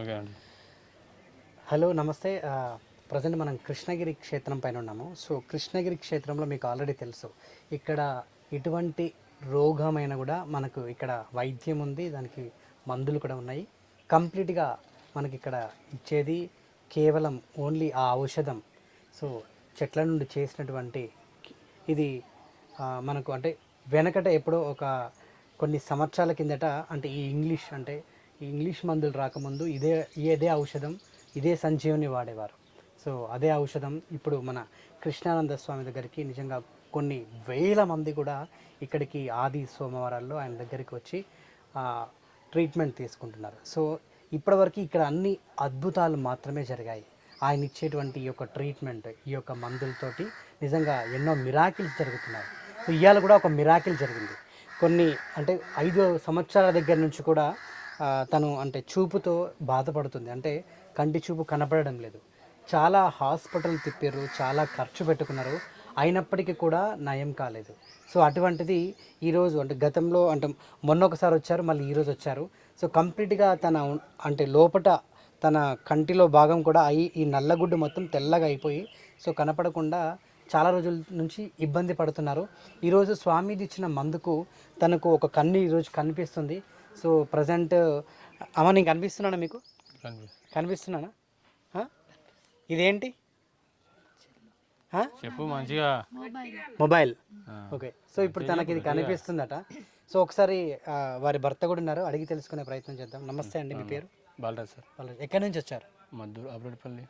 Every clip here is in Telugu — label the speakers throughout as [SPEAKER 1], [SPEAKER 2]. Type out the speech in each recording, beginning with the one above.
[SPEAKER 1] ఓకే అండి.
[SPEAKER 2] హలో నమస్తే. ప్రజెంట్ మనం కృష్ణగిరి క్షేత్రం పైన ఉన్నాము. సో కృష్ణగిరి క్షేత్రంలో మీకు ఆల్రెడీ తెలుసు. ఇక్కడ ఎటువంటి రోగమైనా కూడా మనకు ఇక్కడ వైద్యం ఉంది. దానికి మందులు కూడా ఉన్నాయి. కంప్లీట్గా మనకి ఇక్కడ ఇచ్చేది కేవలం ఓన్లీ ఆ ఔషధం. సో చెట్ల నుండి చేసినటువంటి ఇది మనకు అంటే వెనకట ఎప్పుడో ఒక కొన్ని సంవత్సరాల కిందట అంటే ఈ ఇంగ్లీష్ అంటే ఇంగ్లీష్ మందులు రాకముందు ఇదే ఇదే ఔషధం ఇదే సంజీవని వాడేవారు. సో అదే ఔషధం ఇప్పుడు మన కృష్ణానంద స్వామి దగ్గరికి నిజంగా కొన్ని వేల మంది కూడా ఇక్కడికి ఆది సోమవారాల్లో ఆయన దగ్గరికి వచ్చి ట్రీట్మెంట్ తీసుకుంటున్నారు. సో ఇప్పటివరకు ఇక్కడ అన్ని అద్భుతాలు మాత్రమే జరిగాయి. ఆయన ఇచ్చేటువంటి ఈ యొక్క ట్రీట్మెంట్ ఈ యొక్క మందులతోటి నిజంగా ఎన్నో మిరాకిల్స్ జరుగుతున్నాయి. సో ఇవాళ కూడా ఒక మిరాకిల్ జరిగింది. కొన్ని అంటే ఐదు సంవత్సరాల దగ్గర నుంచి కూడా తను అంటే చూపుతో బాధపడుతుంది. అంటే కంటి చూపు కనపడడం లేదు. చాలా హాస్పిటల్ తిప్పారు చాలా ఖర్చు పెట్టుకున్నారు. అయినప్పటికీ కూడా నయం కాలేదు. సో అటువంటిది ఈరోజు అంటే గతంలో అంటే మొన్న ఒకసారి వచ్చారు మళ్ళీ ఈరోజు వచ్చారు. సో కంప్లీట్గా తన అంటే లోపట తన కంటిలో భాగం కూడా అయి ఈ నల్లగుడ్డు మొత్తం తెల్లగా అయిపోయి సో కనపడకుండా చాలా రోజుల నుంచి ఇబ్బంది పడుతున్నారు. ఈరోజు స్వామీజీ ఇచ్చిన మందుకు తనకు ఒక కన్ను ఈరోజు కనిపిస్తుంది. సో ప్రజెంట్ అమ్మ నేను కనిపిస్తున్నానా మీకు?
[SPEAKER 1] కనిపి
[SPEAKER 2] కనిపిస్తున్నానా? ఇదేంటి?
[SPEAKER 1] చెప్పు మంచిగా.
[SPEAKER 2] మొబైల్. ఓకే. సో ఇప్పుడు తనకి ఇది కనిపిస్తుందట. సో ఒకసారి వారి భర్త కూడా ఉన్నారు. అడిగి తెలుసుకునే ప్రయత్నం చేద్దాం. నమస్తే అండి మీ పేరు?
[SPEAKER 1] బాలరాజ్ సార్.
[SPEAKER 2] వాళ్ళు ఎక్కడి నుంచి వచ్చారు?
[SPEAKER 1] మద్దూరు అబ్రోడిపల్లి.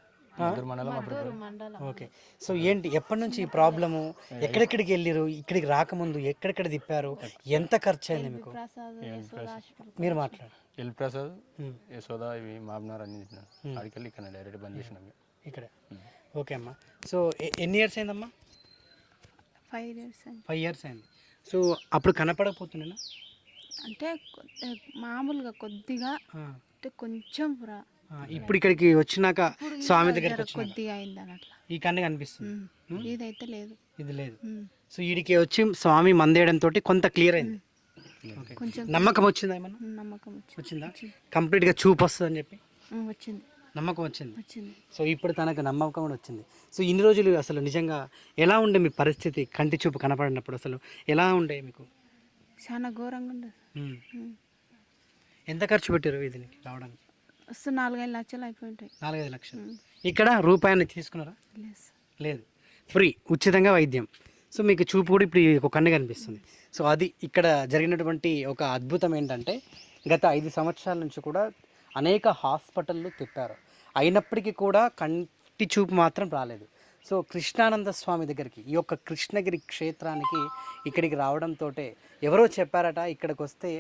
[SPEAKER 2] ఓకే. సో ఏంటి ఎప్పటి నుంచి ఈ ప్రాబ్లము? ఎక్కడెక్కడికి వెళ్ళారు ఇక్కడికి రాకముందు ఎక్కడెక్కడ తిప్పారు? ఎంత ఖర్చు అయింది మీకు మీరు మాట్లాడు
[SPEAKER 1] ఎల్ ప్రసాద్ యశోద ఇవి మాబ్నార్ అన్ని చెప్పినారు అడికెళ్ళి ఇక్కడ డైరెక్ట్ బంద్ చేసినాం ఇక.
[SPEAKER 2] ఇక్కడ. ఓకే అమ్మా. సో ఎన్ని ఇయర్స్ అయిందమ్మా?
[SPEAKER 3] ఫైవ్ ఇయర్స్
[SPEAKER 2] ఫైవ్ ఇయర్స్ అయింది. సో అప్పుడు కనపడకపోతున్నానా
[SPEAKER 3] అంటే మామూలుగా కొద్దిగా అంటే కొంచెం రా
[SPEAKER 2] ఇప్పుడు ఇక్కడికి వచ్చినాక స్వామి
[SPEAKER 3] కొద్దిగా అయిందని అట్లా
[SPEAKER 2] ఈ కన్ను కనిపిస్తుంది.
[SPEAKER 3] ఇదైతే లేదు.
[SPEAKER 2] ఇది లేదు. సో వీడికి వచ్చి స్వామి మందేయడం తోటి కొంత క్లియర్ అయింది. నమ్మకం వచ్చిందా ఏమన్నా?
[SPEAKER 3] నమ్మకం వచ్చింది.
[SPEAKER 2] వచ్చిందా? కంప్లీట్గా చూపు వస్తుందని చెప్పి?
[SPEAKER 3] ఉమ్, వచ్చింది.
[SPEAKER 2] నమ్మకం వచ్చింది. సో ఇప్పుడు తనకు నమ్మకం కూడా వచ్చింది. సో ఇన్ని రోజులు అసలు నిజంగా ఎలా ఉండే మీ పరిస్థితి కంటి చూపు కనపడినప్పుడు? అసలు ఎలా ఉండే మీకు?
[SPEAKER 3] చాలా ఘోరంగా ఉండదు.
[SPEAKER 2] ఎంత ఖర్చు పెట్టారు దీనికి రావడానికి?
[SPEAKER 3] వస్తే నాలుగైదు లక్షలు అయిపోయి ఉంటాయి
[SPEAKER 2] నాలుగైదు లక్షలు. ఇక్కడ రూపాయిని తీసుకున్నారా?
[SPEAKER 3] లేదు
[SPEAKER 2] లేదు. ఫ్రీ ఉచితంగా వైద్యం. సో మీకు చూపు కూడా ఇప్పుడు ఒక కన్ను కనిపిస్తుంది. సో అది ఇక్కడ జరిగినటువంటి ఒక అద్భుతం ఏంటంటే గత ఐదు సంవత్సరాల నుంచి కూడా అనేక హాస్పిటళ్ళు తిప్పారు. అయినప్పటికీ కూడా కంటి చూపు మాత్రం రాలేదు. సో కృష్ణానంద స్వామి దగ్గరికి ఈ యొక్క కృష్ణగిరి క్షేత్రానికి ఇక్కడికి రావడంతో ఎవరో చెప్పారట ఇక్కడికి వస్తే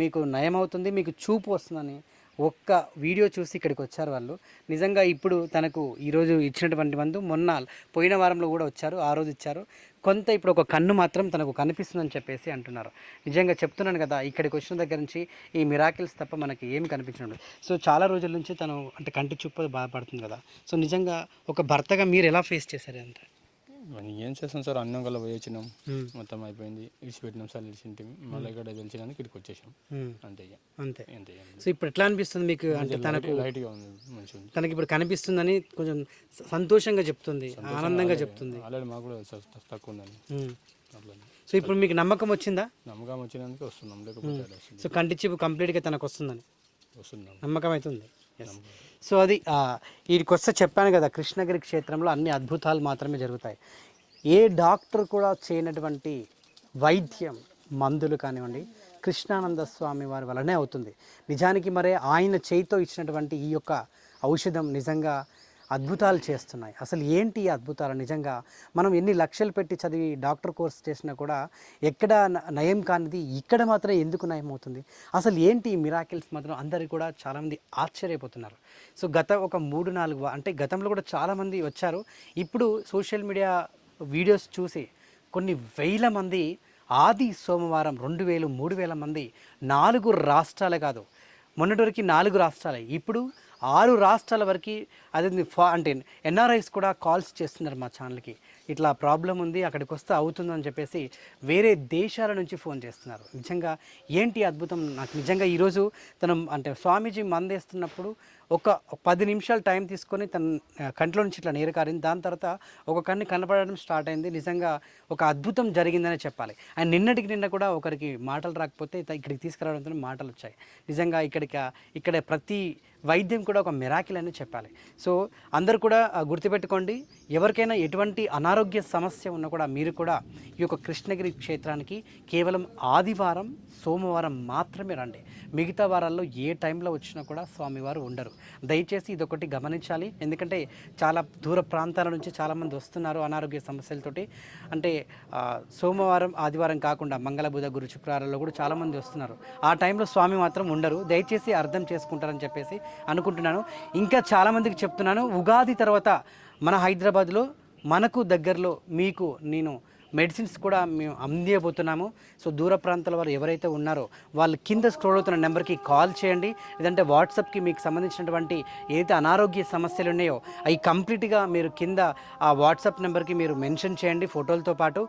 [SPEAKER 2] మీకు నయమవుతుంది మీకు చూపు వస్తుందని. ఒక్క వీడియో చూసి ఇక్కడికి వచ్చారు వాళ్ళు. నిజంగా ఇప్పుడు తనకు ఈరోజు ఇచ్చినటువంటి మందు మొన్న పోయిన వారంలో కూడా వచ్చారు ఆ రోజు ఇచ్చారు. కొంత ఇప్పుడు ఒక కన్ను మాత్రం తనకు కనిపిస్తుందని చెప్పేసి అంటున్నారు. నిజంగా చెప్తున్నాను కదా ఇక్కడికి వచ్చిన దగ్గర నుంచి ఈ మిరాకిల్స్ తప్ప మనకి ఏమి కనిపించడం సో చాలా రోజుల నుంచి తను అంటే కంటి చూపు బాధపడుతుంది కదా. సో నిజంగా ఒక భర్తగా మీరు ఎలా ఫేస్ చేశారు అంత?
[SPEAKER 1] ఏం చేస్తాం సార్? అన్నం కల్లా పోయి వచ్చినాం మొత్తం అయిపోయింది. ఇడిచిపెట్టినాం సార్ ఇడిచింటి మళ్ళీ ఇక్కడ తెలిసినాక ఇక్కడికి వచ్చేసాం. అంతే
[SPEAKER 2] అంతే.
[SPEAKER 1] అంతే.
[SPEAKER 2] సో ఇప్పుడు ఎట్లా అనిపిస్తుంది మీకు? అంటే తనకు
[SPEAKER 1] లైట్గా ఉంది. మంచిగా
[SPEAKER 2] తనకి ఇప్పుడు కనిపిస్తుందని కొంచెం సంతోషంగా చెప్తుంది. ఆనందంగా చెప్తుంది.
[SPEAKER 1] ఆల్రెడీ మాకు కూడా తక్కువ ఉందని
[SPEAKER 2] సో ఇప్పుడు మీకు నమ్మకం వచ్చిందా?
[SPEAKER 1] నమ్మకం వచ్చినందుకు వస్తున్నాం. లేకపోతే
[SPEAKER 2] సో కంటి చూపు కంప్లీట్గా తనకు వస్తుందని. నమ్మకం. అవుతుంది. సో అది వీడికి వస్తే చెప్పాను కదా కృష్ణగిరి క్షేత్రంలో అన్ని అద్భుతాలు మాత్రమే జరుగుతాయి. ఏ డాక్టర్ కూడా చేయనటువంటి వైద్యం మందులు కానివ్వండి కృష్ణానంద స్వామి వారి వలనే అవుతుంది. నిజానికి మరే ఆయన చేయితో ఇచ్చినటువంటి ఈ యొక్క ఔషధం నిజంగా అద్భుతాలు చేస్తున్నాయి. అసలు ఏంటి ఈ అద్భుతాలు? నిజంగా మనం ఎన్ని లక్షలు పెట్టి చదివి డాక్టర్ కోర్స్ చేసినా కూడా ఎక్కడ నయం కానిది ఇక్కడ మాత్రం ఎందుకు నయం అవుతుంది అసలు ఏంటి ఈ మిరాకిల్స్ మాత్రం అందరికి కూడా చాలామంది ఆశ్చర్యపోతున్నారు. సో గత ఒక మూడు నాలుగు అంటే గతంలో కూడా చాలామంది వచ్చారు. ఇప్పుడు సోషల్ మీడియా వీడియోస్ చూసి కొన్ని వేల మంది ఆది సోమవారం రెండు వేలు మూడు వేల మంది నాలుగు రాష్ట్రాలే కాదు మొన్నటి వరకు నాలుగు రాష్ట్రాలే. ఇప్పుడు ఆరు రాష్ట్రాల వరకు అది ఫా అంటే ఎన్ఆర్ఐస్ కూడా కాల్స్ చేస్తున్నారు మా ఛానల్కి. ఇట్లా ప్రాబ్లం ఉంది అక్కడికి వస్తే అవుతుందని చెప్పేసి వేరే దేశాల నుంచి ఫోన్ చేస్తున్నారు. నిజంగా ఏంటి అద్భుతం? నాకు నిజంగా ఈరోజు తను అంటే స్వామీజీ మందేస్తున్నప్పుడు ఒక పది నిమిషాలు టైం తీసుకొని తన కంట్లో నుంచి ఇట్లా నీరు కారింది. దాని తర్వాత ఒక కన్ను కనపడడం స్టార్ట్ అయింది. నిజంగా ఒక అద్భుతం జరిగిందనే చెప్పాలి. అండ్ నిన్నటికి నిన్న కూడా ఒకరికి మాటలు రాకపోతే ఇక్కడికి తీసుకురావడంతో మాటలు వచ్చాయి. నిజంగా ఇక్కడికి ఇక్కడ ప్రతి వైద్యం కూడా ఒక మిరాకిల్ అని చెప్పాలి. సో అందరూ కూడా గుర్తుపెట్టుకోండి. ఎవరికైనా ఎటువంటి అనారోగ్య సమస్య ఉన్నా కూడా మీరు కూడా ఈ యొక్క కృష్ణగిరి క్షేత్రానికి కేవలం ఆదివారం సోమవారం మాత్రమే రండి. మిగతా వారాల్లో ఏ టైంలో వచ్చినా కూడా స్వామివారు ఉండరు. దయచేసి ఇదొకటి గమనించాలి. ఎందుకంటే చాలా దూర ప్రాంతాల నుంచి చాలామంది వస్తున్నారు అనారోగ్య సమస్యలతోటి. అంటే సోమవారం ఆదివారం కాకుండా మంగళ బుధ గురు శుక్రవారాల్లో కూడా చాలామంది వస్తున్నారు. ఆ టైంలో స్వామి మాత్రం ఉండరు. దయచేసి అర్థం చేసుకుంటారని చెప్పేసి అనుకుంటున్నాను. ఇంకా చాలామందికి చెప్తున్నాను. ఉగాది తర్వాత మన హైదరాబాద్లో మనకు దగ్గరలో మీకు నేను మెడిసిన్స్ కూడా మేము అందియబోతున్నాము. సో దూర ప్రాంతాల వారు ఎవరైతే ఉన్నారో వాళ్ళు కింద స్క్రోల్ అవుతున్న నెంబర్కి కాల్ చేయండి. లేదంటే వాట్సాప్కి మీకు సంబంధించినటువంటి ఏదైతే అనారోగ్య సమస్యలు ఉన్నాయో అవి కంప్లీట్గా మీరు కింద ఆ వాట్సాప్ నెంబర్కి మీరు మెన్షన్ చేయండి ఫోటోలతో పాటు.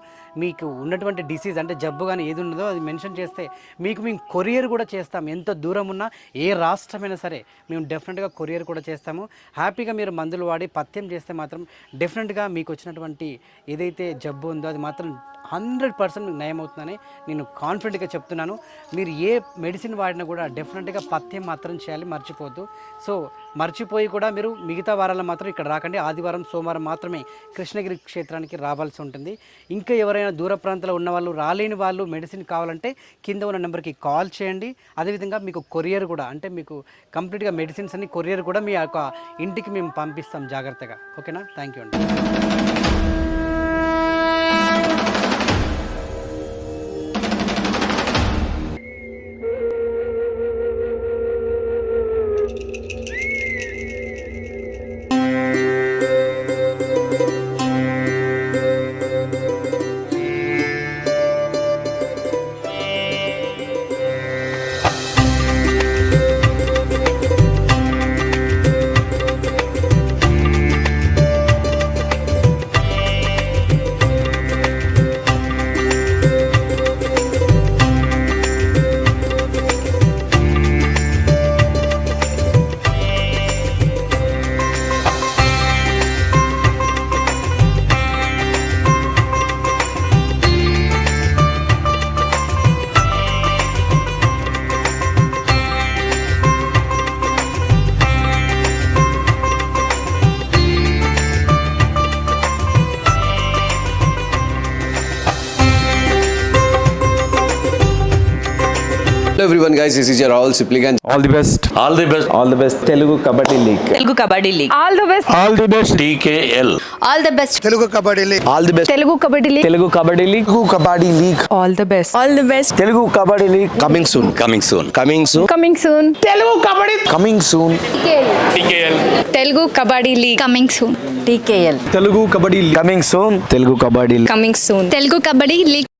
[SPEAKER 2] మీకు ఉన్నటువంటి డిసీజ్ అంటే జబ్బు కానీ ఏది ఉన్నదో అది మెన్షన్ చేస్తే మీకు మేము కొరియర్ కూడా చేస్తాం. ఎంత దూరం ఉన్నా ఏ రాష్ట్రమైనా సరే మేము డెఫినెట్గా కొరియర్ కూడా చేస్తాము. హ్యాపీగా మీరు మందులు వాడి పథ్యం చేస్తే మాత్రం డెఫినెట్గా మీకు వచ్చినటువంటి ఏదైతే జబ్బు ఉందో అది మాత్రం మాత్రం హండ్రెడ్ పర్సెంట్ మీకు నయం అవుతుందని నేను కాన్ఫిడెంట్గా చెప్తున్నాను. మీరు ఏ మెడిసిన్ వాడినా కూడా డెఫినెట్గా పథ్యం మాత్రం చేయాలి మర్చిపోవద్దు. సో మర్చిపోయి కూడా మీరు మిగతా వారాల్లో మాత్రం ఇక్కడ రాకండి. ఆదివారం సోమవారం మాత్రమే కృష్ణగిరి క్షేత్రానికి రావాల్సి ఉంటుంది. ఇంకా ఎవరైనా దూర ప్రాంతాల్లో ఉన్న వాళ్ళు రాలేని వాళ్ళు మెడిసిన్ కావాలంటే కింద ఉన్న నెంబర్కి కాల్ చేయండి. అదేవిధంగా మీకు కొరియర్ కూడా అంటే మీకు కంప్లీట్గా మెడిసిన్స్ అన్ని కొరియర్ కూడా మీ యొక్క ఇంటికి మేము పంపిస్తాం జాగ్రత్తగా. ఓకేనా? థ్యాంక్ యూ అండి.
[SPEAKER 4] everyone, guys. This is your Rahul Sipligand.
[SPEAKER 5] All the best.
[SPEAKER 6] All the best.
[SPEAKER 5] All the best. Telugu Kabaddi League.
[SPEAKER 7] Telugu Kabaddi League.
[SPEAKER 8] All the best.
[SPEAKER 5] All the best.
[SPEAKER 6] TKL.
[SPEAKER 7] All the best.
[SPEAKER 4] Telugu Kabaddi League.
[SPEAKER 5] All the best.
[SPEAKER 8] Telugu Kabaddi League.
[SPEAKER 5] Telugu Kabaddi League. Telugu Kabaddi League.
[SPEAKER 8] All the best. All the best.
[SPEAKER 5] Telugu Kabaddi League.
[SPEAKER 4] Coming soon.
[SPEAKER 6] Coming soon.
[SPEAKER 4] Coming soon.
[SPEAKER 8] Coming soon.
[SPEAKER 5] Telugu Kabaddi.
[SPEAKER 8] Coming soon. TKL. TKL. Telugu
[SPEAKER 7] Kabaddi
[SPEAKER 5] League. Coming soon. TKL. Telugu Kabaddi
[SPEAKER 8] Coming soon. Telugu Kabaddi Coming soon. Telugu Kabaddi League.